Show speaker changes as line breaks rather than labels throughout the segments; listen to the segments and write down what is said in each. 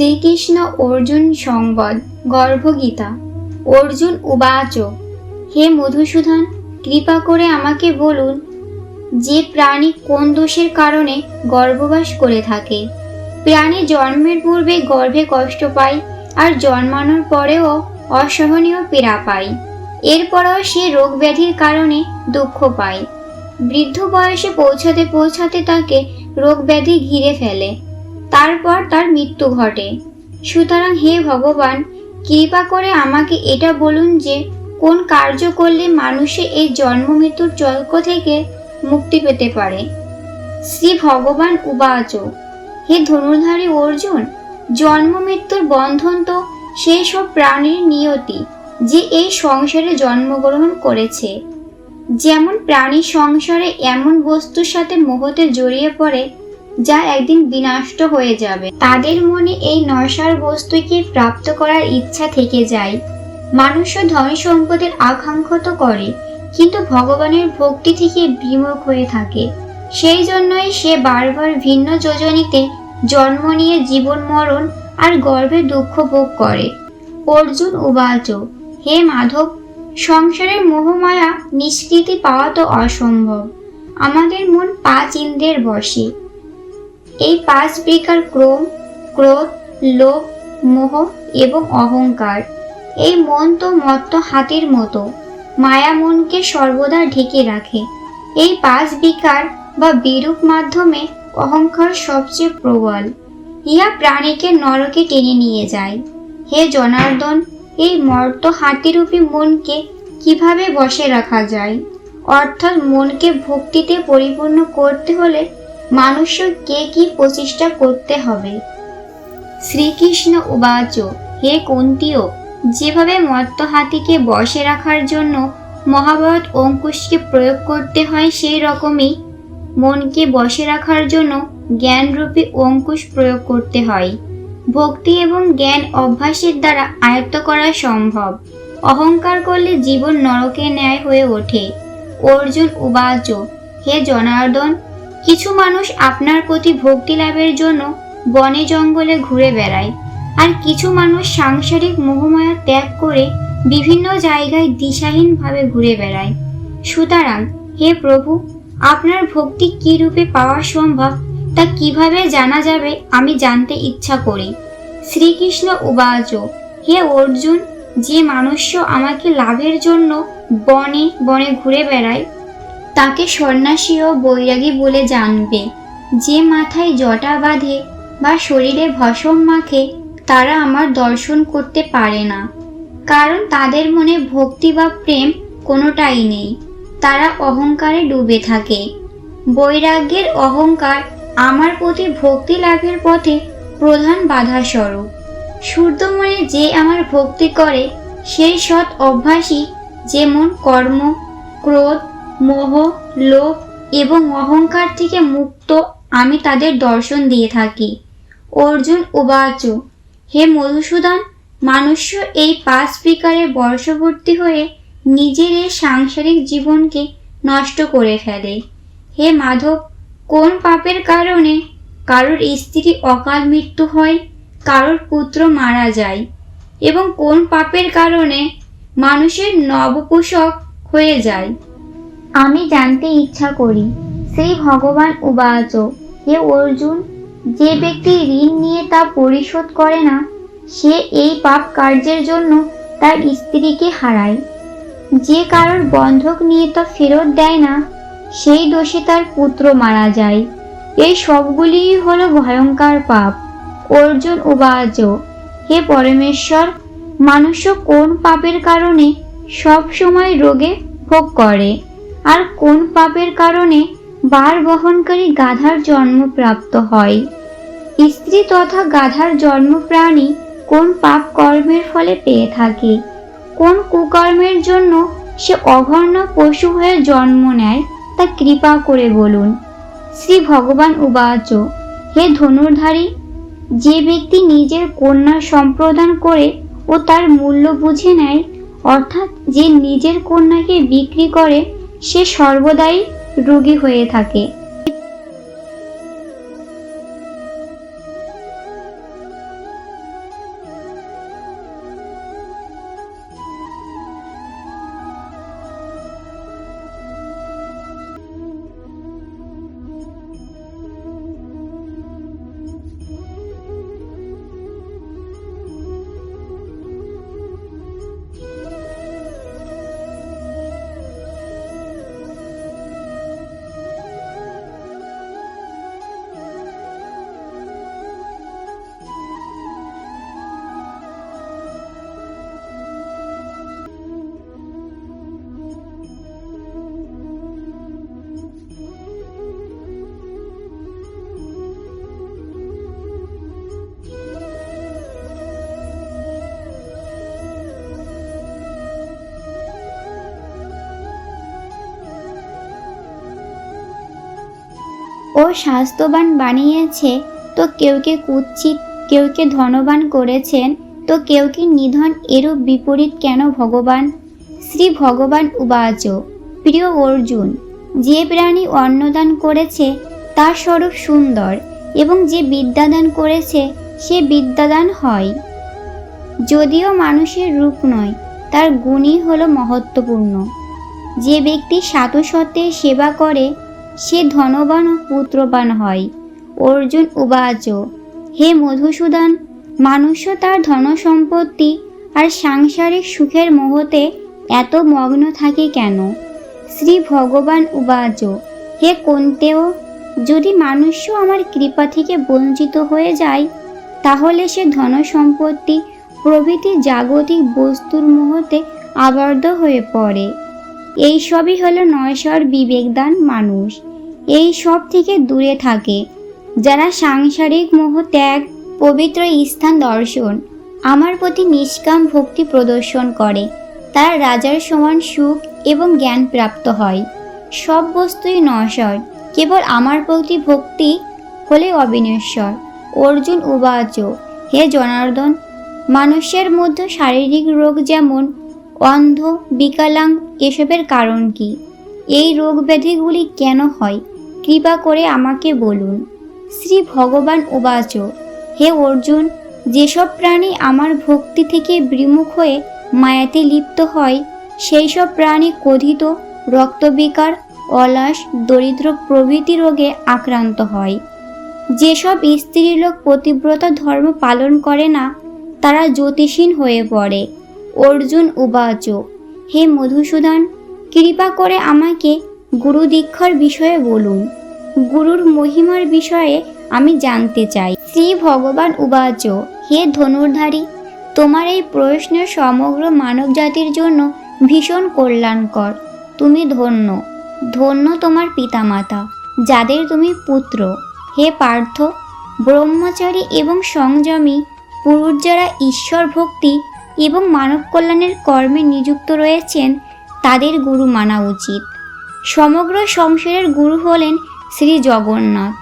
শ্রীকৃষ্ণ অর্জুন সংবাদ, গর্ভগীতা। অর্জুন উবাচ, হে মধুসূদন, কৃপা করে আমাকে বলুন, যে প্রাণী কোন দোষের কারণে গর্ভবাস করে থাকে? প্রাণী জন্মের পূর্বে গর্ভে কষ্ট পায় আর জন্মানোর পরেও অসহনীয় পীড়া পায়। এরপরও সে রোগ ব্যাধির কারণে দুঃখ পায়। বৃদ্ধ বয়সে পৌঁছাতে পৌঁছাতে তাকে রোগ ব্যাধি ঘিরে ফেলে। তারপর তার মৃত্যু ঘটে। সুতরাং হে ভগবান, কৃপা করে আমাকে এটা বলুন যে, কোন কার্য করলে মানুষে এই জন্ম মৃত্যুর চক্র থেকে মুক্তি পেতে পারে? শ্রী ভগবান উবাচ, হে ধনুধারী অর্জুন, জন্ম মৃত্যুর বন্ধন তো সেই সব প্রাণীর নিয়তি যে এই সংসারে জন্মগ্রহণ করেছে। যেমন প্রাণী সংসারে এমন বস্তুর সাথে মোহতে জড়িয়ে পড়ে যা একদিন বিনষ্ট হয়ে যাবে। তাদের মনে এই নশার বস্তুকে প্রাপ্ত করার ইচ্ছা থেকে যায়। মানুষও ধন সম্পদের আকাঙ্ক্ষা তো করে, কিন্তু ভগবানের ভক্তি থেকে বিমুখ হয়ে থাকে। সেই জন্যই সে বারবার ভিন্ন যোজনীতে জন্ম নিয়ে জীবন মরণ আর গর্বে দুঃখ ভোগ করে। অর্জুন উবাচ, হে মাধব, সংসারের মোহমায়া নিষ্কৃতি পাওয়া তো অসম্ভব। আমাদের মন পাঁচ ইন্দ্রের বশে এই পাঁচ বিকার ক্রোম, ক্রোধ, লোভ, মোহ এবং অহংকার। এই মন তো মত্ত হাতির মতো। মায়া মনকে সর্বদা ঢেকে রাখে। এই পাঁচ বিকার বা বিরূপ মাধ্যমে অহংকার সবচেয়ে প্রবল। ইহা প্রাণীকে নরকে টেনে নিয়ে যায়। হে জনার্দন, এই মর্ত হাতিরূপী মনকে কীভাবে বসে রাখা যায়? অর্থাৎ মনকে ভক্তিতে পরিপূর্ণ করতে হলে মানুষের কে কি প্রচেষ্টা করতে হবে? শ্রীকৃষ্ণ উবাচ, হে কুন্তীয়, যেভাবে মত্ত হাতিকে বসে রাখার জন্য মহাভারত অঙ্কুশকে প্রয়োগ করতে হয় সেই রকমই মনকে বসে রাখার জন্য জ্ঞানরূপী অঙ্কুশ প্রয়োগ করতে হয়। ভক্তি এবং জ্ঞান অভ্যাসের দ্বারা আয়ত্ত করা সম্ভব। অহংকার করলে জীবন নরকে ন্যায় হয়ে ওঠে। অর্জুন উবাচ, হে জনার্দন কিছু মানুষ আপনার প্রতি ভক্তি লাভের জন্য বনে জঙ্গলে ঘুরে বেড়ায়, আর কিছু মানুষ সাংসারিক মোহমায়া ত্যাগ করে বিভিন্ন জায়গায় দিশাহীনভাবে ঘুরে বেড়ায়। সুতরাং, হে প্রভু, আপনার ভক্তি কি রূপে পাওয়া সম্ভব, তা কীভাবে জানা যাবে আমি জানতে ইচ্ছা করি। শ্রীকৃষ্ণ উবাচ, হে অর্জুন, যে মানুষ্য আমাকে লাভের জন্য বনে বনে ঘুরে বেড়ায় তাকে সন্ন্যাসী ও বৈরাগী বলে জানবে। যে মাথায় জটা বাঁধে বা শরীরে ভসম মাখে, তারা আমার দর্শন করতে পারে না। কারণ তাদের মনে ভক্তি বা প্রেম কোনোটাই নেই। তারা অহংকারে ডুবে থাকে। বৈরাগ্যের অহংকার আমার প্রতি ভক্তি লাভের পথে প্রধান বাধা স্বরূপ শুদ্ধমনে যে আমার ভক্তি করে, সেই সৎ অভ্যাসই যেমন কর্ম, ক্রোধ মোহ, লোভ এবং অহংকার থেকে মুক্ত আমি তাদের দর্শন দিয়ে থাকি। অর্জুন উবাচ, হে মধুসূদন মানুষ্য এই পাঁচ বিকারে বর্ষবর্তী হয়ে নিজের এই সাংসারিক জীবনকে নষ্ট করে ফেলে। হে মাধব, কোন পাপের কারণে কারোর স্ত্রী অকাল মৃত্যু হয়, কারোর পুত্র মারা যায়? এবং কোন পাপের কারণে মানুষের নবপোষক হয়ে যায়? আমি জানতে ইচ্ছা করি, সেই ভগবান উবাচ, হে অর্জুন, যে ব্যক্তি ঋণ নিয়ে তা পরিশোধ করে না, সে এই পাপ কার্যের জন্য তার স্ত্রীকে হারায়। যে কারোর বন্ধক নিয়ে তা ফেরত দেয় না, সেই দোষে তার পুত্র মারা যায়। এই সবগুলিই হলো ভয়ঙ্কর পাপ। অর্জুন উবাচ, হে পরমেশ্বর মানুষ কোন পাপের কারণে সব সময় রোগে ভোগ করে? আর কোন পাপের কারণে বার বহনকারী গাধার জন্ম প্রাপ্ত হয়? স্ত্রী তথা গাধার জন্ম প্রাণী কোন পাপ কর্মের ফলে পেয়ে থাকে? কোন কুকর্মের জন্য সে অঘর্ণ পশু হয়ে জন্ম নেয়, তা কৃপা করে বলুন। শ্রী ভগবান উবাচ, হে ধনুর্ধারী, যে ব্যক্তি নিজের কন্যা সম্প্রদান করে ও তার মূল্য বুঝে নেয়, অর্থাৎ যে নিজের কন্যাকে বিক্রি করে সে সর্বদাই রোগী হয়ে থাকে। ও স্বাস্থ্যবান বানিয়েছে, তো কেউকে কুৎসিত কেউকে ধনবান করেছেন, তো কেউকে নিধন এরূপ বিপরীত কেন ভগবান? শ্রী ভগবান উবাচ। প্রিয় অর্জুন, যে প্রাণী অন্নদান করেছে, তার স্বরূপ সুন্দর, এবং যে বিদ্যাদান করেছে, সে বিদ্যাদান হয়। যদিও মানুষের রূপ নয়, তার গুণই হলো মহত্বপূর্ণ। যে ব্যক্তি সাতুসত্ত্বে সেবা করে সে ধনবান ও পুত্রবান হয়। অর্জুন উবাচ, হে মধুসূদন, মানুষ্য তার ধন সম্পত্তি আর সাংসারিক সুখের মোহতে এত মগ্ন থাকে কেন? শ্রী ভগবান উবাচ, হে কোনতেও, যদি মানুষ্য আমার কৃপা থেকে বঞ্চিত হয়ে যায়, তাহলে সে ধন সম্পত্তি প্রভৃতি জাগতিক বস্তুর মোহতে আবদ্ধ হয়ে পড়ে। এই সবই হলো নয়সর বিবেকদান মানুষ। এই সব থেকে দূরে থাকে, যারা সাংসারিক মোহ ত্যাগ, পবিত্র স্থান দর্শন, আমার প্রতি নিষ্কাম ভক্তি প্রদর্শন করে। তারা রাজার সমান সুখ এবং জ্ঞান প্রাপ্ত হয়। সব বস্তুই নশ্বর, কেবল আমার প্রতি ভক্তি হলে অবিনশ্বর। অর্জুন উবাচ, হে জনার্দন, মানুষের মধ্যে শারীরিক রোগ যেমন অন্ধ বিকলাঙ্গ এসবের কারণ কি? এই রোগ ব্যাধিগুলি কেন হয়? কৃপা করে আমাকে বলুন, শ্রী ভগবান উবাচ, হে অর্জুন, যেসব প্রাণী আমার ভক্তি থেকে বিমুখ হয়ে মায়াতে লিপ্ত হয় সেই সব প্রাণী কথিত রক্তবিকার, অলাস, দরিদ্র প্রভৃতি রোগে আক্রান্ত হয়। যেসব স্ত্রীলোক পতিব্রতা ধর্ম পালন করে না, তারা জ্যোতিষীন হয়ে পড়ে। অর্জুন উবাচ, হে মধুসূদন, কৃপা করে আমাকে গুরু দীক্ষার বিষয়ে বলুন। গুরুর মহিমার বিষয়ে আমি জানতে চাই। শ্রী ভগবান উবাচ, হে ধনুর্ধারী, তোমার এই প্রশ্ন সমগ্র মানব জাতির জন্য ভীষণ কল্যাণকর। তুমি ধন্য। ধন্য তোমার পিতামাতা, যাদের তুমি পুত্র। হে পার্থ, ব্রহ্মচারী এবং সংযমী, পুরুষ যারা ঈশ্বর ভক্তি এবং মানব কল্যাণের কর্মে নিযুক্ত রয়েছেন, তাদের গুরু মানা উচিত। সমগ্র সংসারের গুরু হলেন শ্রী জগন্নাথ।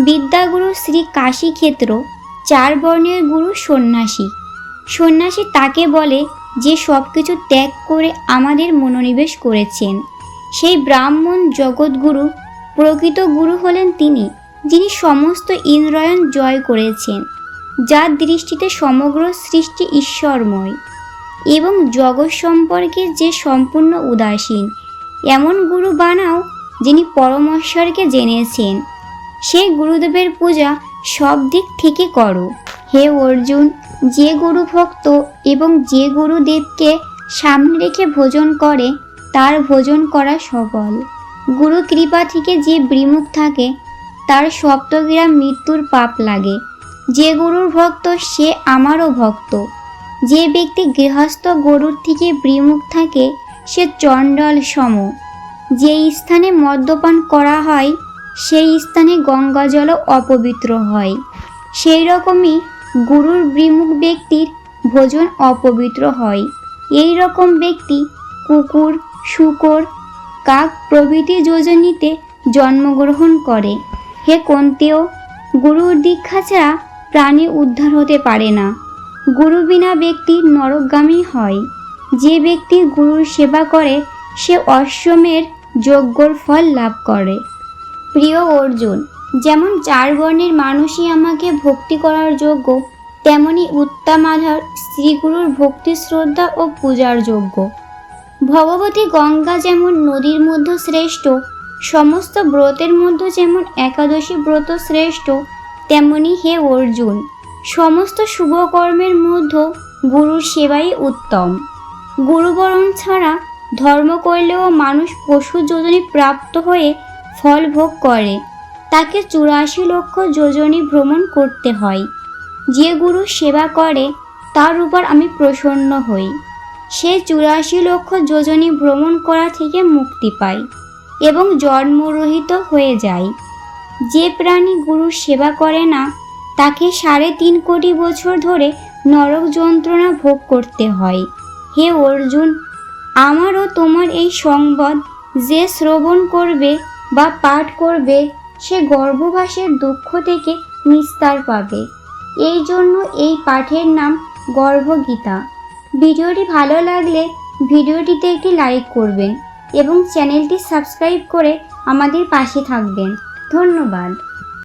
বিদ্যাগুরু শ্রী কাশীক্ষেত্র, চার বর্ণের গুরু সন্ন্যাসী। সন্ন্যাসী তাকে বলে যে সব কিছু ত্যাগ করে আমাদের মনোনিবেশ করেছেন। সেই ব্রাহ্মণ জগৎগুরু, প্রকৃত গুরু হলেন তিনি, যিনি সমস্ত ইন্দ্রায়ণ জয় করেছেন যার দৃষ্টিতে সমগ্র সৃষ্টি ঈশ্বরময়। এবং জগৎ সম্পর্কে যে সম্পূর্ণ উদাসীন এমন গুরু বানাও যিনি পরমেশ্বরকে জেনেছেন। সেই গুরুদেবের পূজা সব দিক থেকে করো। হে অর্জুন, যে গুরু ভক্ত এবং যে গুরুদেবকে সামনে রেখে ভোজন করে, তার ভোজন করা সফল গুরু কৃপা থেকে যে বিমুখ থাকে, তার সপ্তগ্রাম মৃত্যুর পাপ লাগে। যে গুরুর ভক্ত, সে আমারও ভক্ত। যে ব্যক্তি গৃহস্থ গরুর থেকে বিমুখ থাকে সে চণ্ডাল সম। যে স্থানে মদ্যপান করা হয়, সেই স্থানে গঙ্গা জলও অপবিত্র হয়। সেই রকমই গুরুর বিমুখ ব্যক্তির ভোজন অপবিত্র হয়। এই রকম ব্যক্তি কুকুর, শুকর, কাক প্রভৃতি যোজনীতে জন্মগ্রহণ করে। হে কন্তেও, গুরুর দীক্ষা ছাড়া প্রাণী উদ্ধার হতে পারে না। গুরু বিনা ব্যক্তি নরকগামী হয়। যে ব্যক্তি গুরুর সেবা করে, সে অশ্বমের যজ্ঞর ফল লাভ করে। প্রিয় অর্জুন, যেমন চার বর্ণের মানুষই আমাকে ভক্তি করার যোগ্য, তেমনি উত্তমাধার শ্রীগুরুর ভক্তি শ্রদ্ধা ও পূজার যোগ্য। ভগবতী গঙ্গা যেমন নদীর মধ্যে শ্রেষ্ঠ, সমস্ত ব্রতের মধ্যে যেমন একাদশী ব্রত শ্রেষ্ঠ, তেমনি হে অর্জুন, সমস্ত শুভকর্মের মধ্যে গুরুর সেবাই উত্তম। গুরুবরণ ছাড়া ধর্ম করলেও মানুষ পশু যোজনী প্রাপ্ত হয়ে ফল ভোগ করে। তাকে চুরাশি লক্ষ যোজনী ভ্রমণ করতে হয়। যে গুরু সেবা করে, তার উপর আমি প্রসন্ন হই। সে চুরাশি লক্ষ যোজনী ভ্রমণ করা থেকে মুক্তি পায় এবং জন্মরহিত হয়ে যায়। যে প্রাণী গুরুর সেবা করে না, তাকে সাড়ে তিন কোটি বছর ধরে নরক যন্ত্রণা ভোগ করতে হয়। হে অর্জুন, আমারও তোমার এই সংবাদ যে শ্রবণ করবে বা পাঠ করবে, সে গর্ভবাসের দুঃখ থেকে নিস্তার পাবে। এই জন্য এই পাঠের নাম গর্ভগীতা। ভিডিওটি ভালো লাগলে ভিডিওটিতে একটি লাইক করবেন এবং চ্যানেলটি সাবস্ক্রাইব করে আমাদের পাশে থাকবেন। ধন্যবাদ।